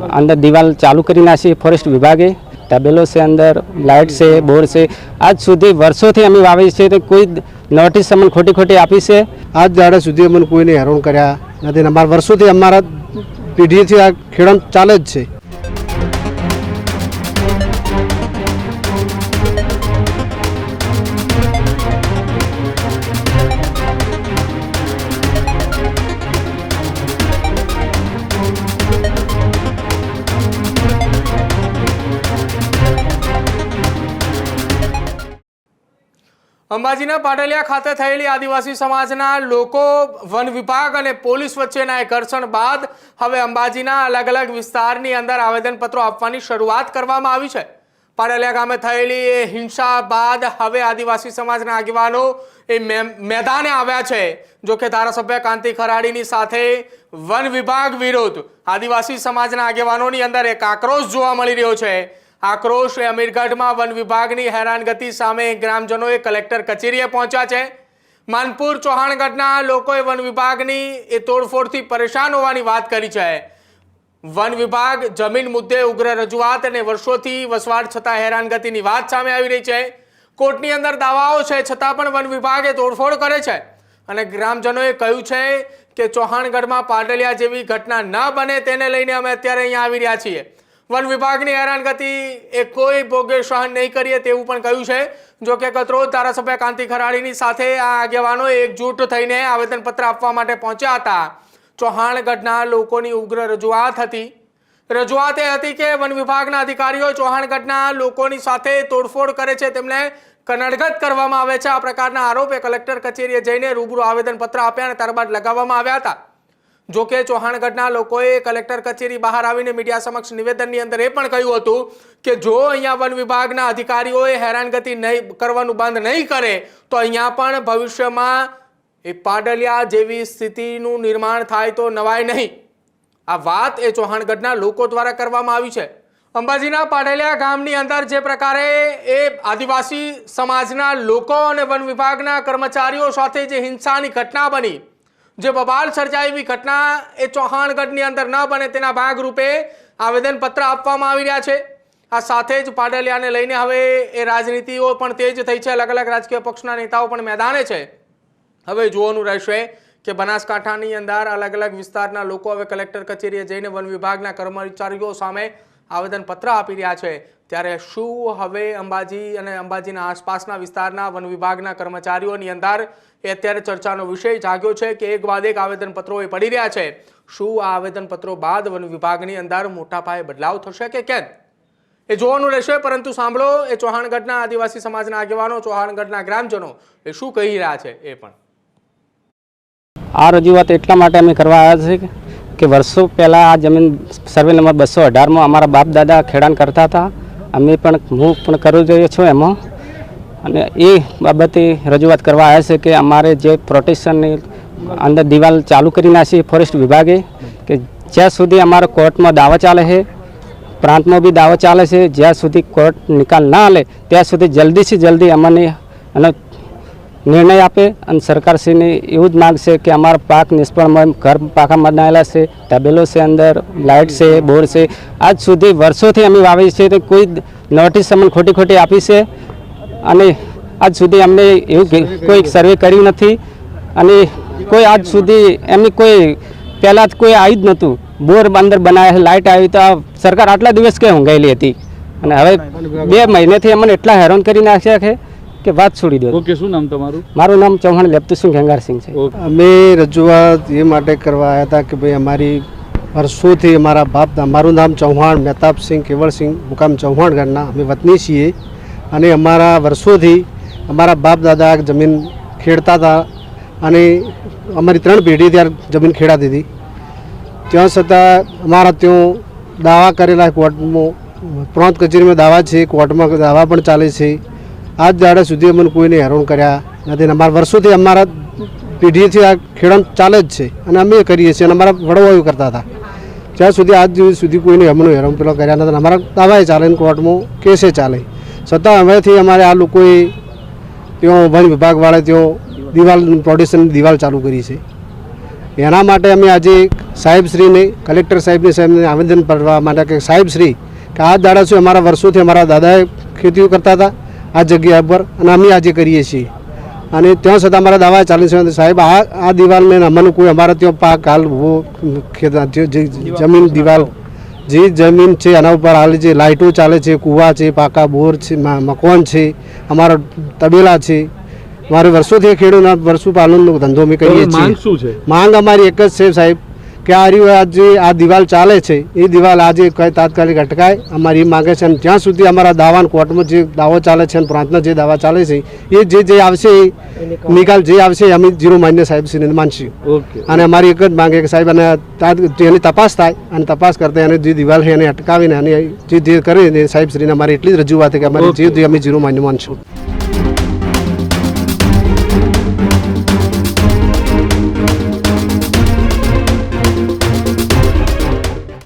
અંદર દિવાલ ચાલુ કરી નાખી ફોરેસ્ટ વિભાગે. તબેલો છે અંદર, લાઇટ છે, બોર છે. આજ સુધી વર્ષોથી અમે વાવી છે તો કોઈ નોટિસ અમને ખોટી ખોટી આપી છે? આજ દાડા સુધી અમને કોઈને હેરાન કર્યા નથી અમારા વર્ષોથી અમારા પેઢીથી આ ખેડૂત ચાલે જ છે. અંબાજીના પાટલિયા ખાતે થયેલી આદિવાસી સમાજના લોકો, વન વિભાગ અને પોલીસ વચ્ચેના એક ઘર્ષણ બાદ હવે અંબાજીના અલગ અલગ વિસ્તારની અંદર આવેદનપત્રો આપવાની શરૂઆત કરવામાં આવી છે. પાટલિયા ગામે થયેલી એ હિંસા બાદ હવે આદિવાસી સમાજના આગેવાનો એ મેદાને આવ્યા છે. જોકે ધારાસભ્ય કાંતિ ખરાડીની સાથે વન વિભાગ વિરુદ્ધ આદિવાસી સમાજના આગેવાનોની અંદર એક આક્રોશ જોવા મળી રહ્યો છે. આક્રોશ અમીરગઢમાં વન વિભાગની હેરાનગતિ સામે ગ્રામજનોએ કલેક્ટર કચેરીએ પહોંચ્યા છે. માનપુર ચૌહાણગઢના લોકોએ વન વિભાગની એ તોડફોડથી પરેશાન હોવાની વાત કરી છે. વન વિભાગ જમીન મુદ્દે ઉગ્ર રજૂઆત અને વર્ષોથી વસવાટ છતાં હેરાનગતિની વાત સામે આવી રહી છે. કોર્ટની અંદર દાવાઓ છે છતાં પણ વન વિભાગે તોડફોડ કરે છે. અને ગ્રામજનોએ કહ્યું છે કે ચૌહાણગઢમાં પાટલિયા જેવી ઘટના ન બને તેને લઈને અમે અત્યારે અહીંયા આવી રહ્યા છીએ. વન વિભાગની હેરાનગતિ એ કોઈ ભોગે સહન નહીં કરીએ તેવું પણ કહ્યું છે. જો કે કતરોજ ધારાસભ્ય કાંતિ ખરાડીની સાથે આ આગેવાનો એકજૂટ થઈને આવેદનપત્ર આપવા માટે પહોંચ્યા હતા. ચૌહાણગઢના લોકોની ઉગ્ર રજૂઆત હતી. રજૂઆત એ હતી કે વન વિભાગના અધિકારીઓ ચૌહાણગઢના લોકોની સાથે તોડફોડ કરે છે તેમને કનડગત કરવામાં આવે છે. આ પ્રકારના આરોપે કલેક્ટર કચેરીએ જઈને રૂબરૂ આવેદનપત્ર આપ્યા અને ત્યારબાદ લગાવવામાં આવ્યા હતા. જો કે ચૌહાણગઢના લોકોએ કલેક્ટર કચેરી બહાર આવીને મીડિયા સમક્ષ નિવેદનની અંદર એ પણ કહ્યું હતું કે જો અહીંયા વન વિભાગના અધિકારીઓએ હેરાનગતિ નહીં કરવાનું બંધ નહીં કરે, તો અહીંયા પણ ભવિષ્યમાં એ પાડલિયા જેવી સ્થિતિનું નિર્માણ થાય તો નવાય નહીં. આ વાત એ ચૌહાણગઢના લોકો દ્વારા કરવામાં આવી છે. અંબાજીના પાડલિયા ગામની અંદર જે પ્રકારે એ આદિવાસી સમાજના લોકો અને વન વિભાગના કર્મચારીઓ સાથે જે હિંસાની ઘટના બની જે બબાલ સર્જાય એવી ઘટના એ ચૌહાણગઢની અંદર ન બને તેના ભાગરૂપે આવેદનપત્ર આપવામાં આવી રહ્યા છે. આ સાથે જ પાડલિયાને લઈને હવે એ રાજનીતિઓ પણ તેજ થઈ છે. અલગ અલગ રાજકીય પક્ષના નેતાઓ પણ મેદાને છે. હવે જોવાનું રહેશે કે બનાસકાંઠાની અંદર અલગ અલગ વિસ્તારના લોકો હવે કલેક્ટર કચેરીએ જઈને વન વિભાગના કર્મચારીઓ સામે આવેદનપત્ર આપી રહ્યા છે. ત્યારે શું હવે અંબાજી અને અંબાજીના આસપાસના વિસ્તારના વન વિભાગના કર્મચારીઓની અંદર એ અત્યારે ચર્ચાનો વિષય જાગ્યો છે કે એક બાદ એક આવેદનપત્રો એ પડી રહ્યા છે. શું આ આવેદનપત્રો બાદ વન વિભાગની અંદર મોટા પાયે બદલાવ થશે કે કેમ? એ જોવાનું રહેશે, પરંતુ સાંભળો, એ ચૌહાણગઢના આદિવાસી સમાજના આગેવાનો, ચૌહાણગઢના ગ્રામજનો એ શું કહી રહ્યા છે એ પણ. આ રજૂઆત એટલા માટે અમે કરવા આવ્યા છે કે વર્ષો પહેલાં આ જમીન સર્વે નંબર બસો અઢારમાં અમારા બાપ દાદા ખેડાણ કરતા હતા. અમે પણ હું પણ કરું જોઈએ છું એમાં. અને એ બાબતે રજૂઆત કરવા આવ્યા છે કે અમારે જે પ્રોટેક્શનની અંદર દિવાલ ચાલુ કરી નાખી ફોરેસ્ટ વિભાગે, કે જ્યાં સુધી અમારો કોર્ટમાં દાવા ચાલે છે, પ્રાંતમાં બી દાવો ચાલે છે, જ્યાં સુધી કોર્ટ નિકાલ ના લે ત્યાં સુધી જલ્દીથી જલ્દી અમને અને નિર્ણય આપે અને સરકારશ્રીને એવું જ માગશે કે અમારા પાક નિષ્ફળમાં ઘર પાકા બનાવેલા છે, તબેલો છે અંદર, લાઇટ છે, બોર છે. આજ સુધી વર્ષોથી અમે વાવી છે તો કોઈ નોટિસ અમને ખોટી ખોટી આપી છે. અને આજ સુધી અમને એવું કોઈ સર્વે કર્યું નથી. અને કોઈ આજ સુધી એમની કોઈ, પહેલાં કોઈ આવ્યું જ નહોતું. બોર અંદર બનાવ્યા લાઇટ આવી તો સરકાર આટલા દિવસ કે ઊંઘાયેલી હતી? અને હવે બે મહિનેથી અમને એટલા હેરાન કરી નાખ્યા છે કે વાત છોડી દો. ઓકે શું નામ તમારું? મારું નામ ચૌહાણ લેપતુસિંહ ખેંગારસિંહ છે. અમે રજૂઆત એ માટે કરવા આવ્યા હતા કે ભાઈ અમારી વર્ષોથી અમારા બાપ મારું નામ ચૌહાણ મહેતાબસિંહ કેવળસિંહ મુકામ ચૌહાણગઢના અમે વતની છીએ. અને અમારા વર્ષોથી અમારા બાપ દાદા જમીન ખેડતા હતા અને અમારી ત્રણ પેઢી ત્યાં જમીન ખેડાતી હતી. ત્યાં છતાં અમારા ત્યાં દાવા કરેલા કોર્ટમાં પ્રાંત કચેરીમાં દાવા છે કોર્ટમાં દાવા પણ ચાલે છે. આજ દાડે સુધી અમને કોઈને હેરાન કર્યા નથી. અમારા વર્ષોથી અમારા પેઢીથી આ ખેડૂત ચાલે જ છે. અને અમે કરીએ છીએ અને અમારા વડવાઓ કરતા હતા. જ્યાં સુધી આજ સુધી કોઈને અમને હેરાન પેલો કર્યા નથી. અમારા દાવાએ ચાલે કોર્ટમાં કેસે ચાલે. છતાં હવેથી અમારે આ લોકોએ તેઓ વન વિભાગવાળા તેઓ દિવાલ પ્રોડક્શનની દિવાલ ચાલુ કરી છે. એના માટે અમે આજે સાહેબશ્રીને કલેક્ટર સાહેબની, સાહેબને આવેદન કરવા માટે કે સાહેબશ્રી કે આ દાડા શું અમારા વર્ષોથી અમારા દાદાએ ખેતીઓ કરતા હતા. આ જગ્યા પર અને અમે આજે કરીએ છીએ. અને ત્યાં છતાં અમારા દાવા ચાલે છે સાહેબ આ આ દિવાલને અમને કોઈ અમારા ત્યાં પાક હાલ ઊભો જમીન દિવાલ જે જમીન છે એના ઉપર હાલ જે લાઇટો ચાલે છે કૂવા છે પાકા બોર છે મકવાન છે અમારા તબેલા છે. મારે વર્ષોથી ખેડૂતના પાલનનો ધંધો અમે કરીએ છીએ. શું માંગ અમારી એક જ છે સાહેબ કે આ રહ્યું આજે આ દિવાલ ચાલે છે એ દિવાલ આજે કઈ તાત્કાલિક અટકાય? અમારી એ માંગે છે અને જ્યાં સુધી અમારા દાવાન કોર્ટમાં જે દાવો ચાલે છે અને પ્રાંતના જે દાવા ચાલે છે એ જે જે આવશે એ નિકાલ જે આવશે અમે જીરો માન્ય સાહેબશ્રીને માનશું અને અમારી એક જ માંગે કે સાહેબ અને એની તપાસ થાય અને તપાસ કરતા એને જે દિવાલ છે એને અટકાવીને અને જે જે કરે સાહેબશ્રીને અમારી એટલી જ રજૂઆત કે અમારી જે જે અમે જીરો માન્ય માનશું.